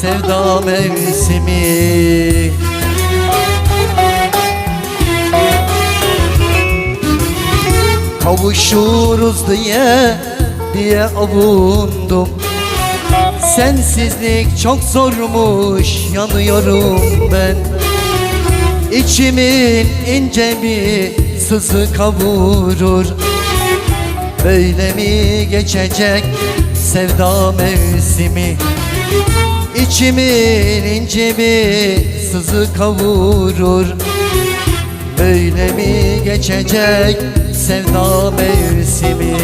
sevda mevsimi Kavuşuruz diye diye avundum. Sensizlik çok zormuş yanıyorum ben. İçimin ince bir sızı kavurur. Böyle mi geçecek sevda mevsimi İçimin ince sızı kavurur. Böyle mi geçecek sevda mevsimi